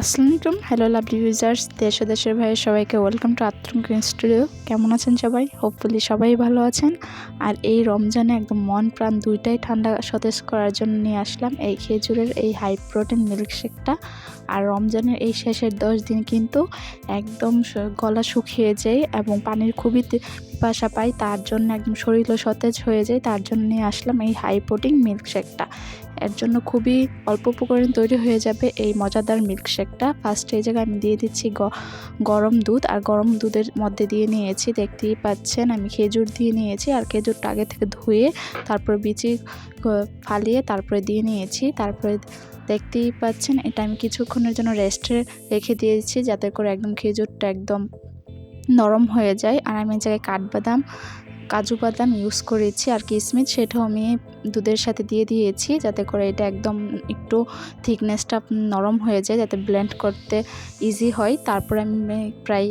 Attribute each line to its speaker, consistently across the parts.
Speaker 1: আসসালামু আলাইকুম hello lovely users দেশ দেশের ভাই সবাইকে welcome to Atmaram green studio কেমন আছেন সবাই? হোপফুলি সবাই ভালো আছেন। আর এই রমজানে একদম মন প্রাণ দুইটাই ঠান্ডা সতেজ করার জন্য নিয়ে আসলাম এই খেজুরের এই হাই প্রোটিন মিল্কশেকটা আর রমজানের এই শেষের দশ দিন কিন্তু একদম গলা শুকিয়ে যায় এবং পানির খুবই পিপাসা পাই, তার জন্য একদম শরীরও সতেজ হয়ে যায়। তার জন্য নিয়ে আসলাম এই হাই প্রোটিন মিল্কশেকটা এর জন্য খুবই অল্প উপকরণ তৈরি হয়ে যাবে এই মজাদার মিল্কশেকটা ফার্স্টে এই জায়গায় আমি দিয়ে দিচ্ছি গরম দুধ। আর গরম দুধের মধ্যে দিয়ে নিয়েছি, দেখতেই পাচ্ছেন আমি খেজুর দিয়ে নিয়েছি। আর খেজুরটা আগে থেকে ধুয়ে, তারপর বিচি ফালিয়ে তারপরে দিয়ে নিয়েছি। তারপরে দেখতেই পাচ্ছেন এটা আমি কিছুক্ষণের জন্য রেস্টে রেখে দিয়েছি, যাতে করে একদম খেজুরটা একদম নরম হয়ে যায় আর আমি জায়গায় কাঠবাদাম, কাজু বাদাম ইউজ করেছি আর কিশমিশ সেটাও আমি দুধের সাথে দিয়ে দিয়েছি যাতে করে এটা একদম একটু থিকনেসটা নরম হয়ে যায় যাতে ব্লেন্ড করতে ইজি হয়। তারপর আমি প্রায়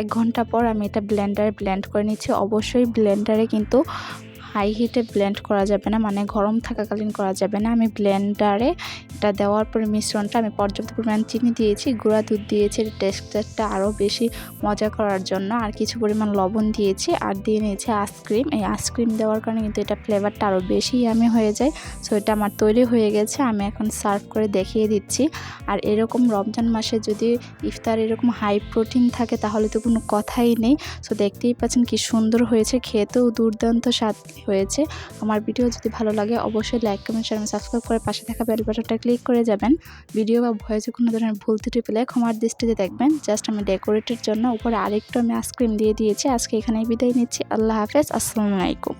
Speaker 1: এক ঘণ্টা পর আমি এটা ব্লেন্ডারে ব্লেন্ড করে নিচ্ছি। অবশ্যই ব্লেন্ডারে কিন্তু হাই হিটে ব্লেন্ড করা যাবে না মানে গরম থাকাকালীন করা যাবে না। আমি ব্লেন্ডারে এটা দেওয়ার পরে মিশ্রণটা আমি পর্যাপ্ত পরিমাণ চিনি দিয়েছি, গুঁড়া দুধ দিয়েছি টেক্সচারটা আরও বেশি মজা করার জন্য। আর কিছু পরিমাণ লবণ দিয়েছি আর দিয়ে নিয়েছি আইসক্রিম এই আইসক্রিম দেওয়ার কারণে কিন্তু এটা ফ্লেভারটা আরও বেশি আমি হয়ে যায়। সো এটা আমার তৈরি হয়ে গেছে, আমি এখন সার্ভ করে দেখিয়ে দিচ্ছি। আর এরকম রমজান মাসে যদি ইফতার এরকম হাই প্রোটিন থাকে, তাহলে তো কোনো কথাই নেই। সো দেখতেই পাচ্ছেন কি সুন্দর হয়েছে, খেতেও দুর্দান্ত স্বাদ। হয়েছে। আমার ভিডিও যদি ভালো লাগে অবশ্যই লাইক কমেন্ট শেয়ার সাবস্ক্রাইব করে পাশে থাকা বেল বাটনটা ক্লিক করে যাবেন। ভিডিও বা ভয়েসে কোনো ধরনের ভুল ত্রুটি পেলে ক্ষমার দৃষ্টিতে দেখবেন। জাস্ট আমি ডেকোরেটের জন্য উপরে আরেকটু আমি আইসক্রিম দিয়ে দিয়েছি। আজকে এখানেই বিদায় নিচ্ছি। আল্লাহ হাফেজ। আসসালামু আলাইকুম।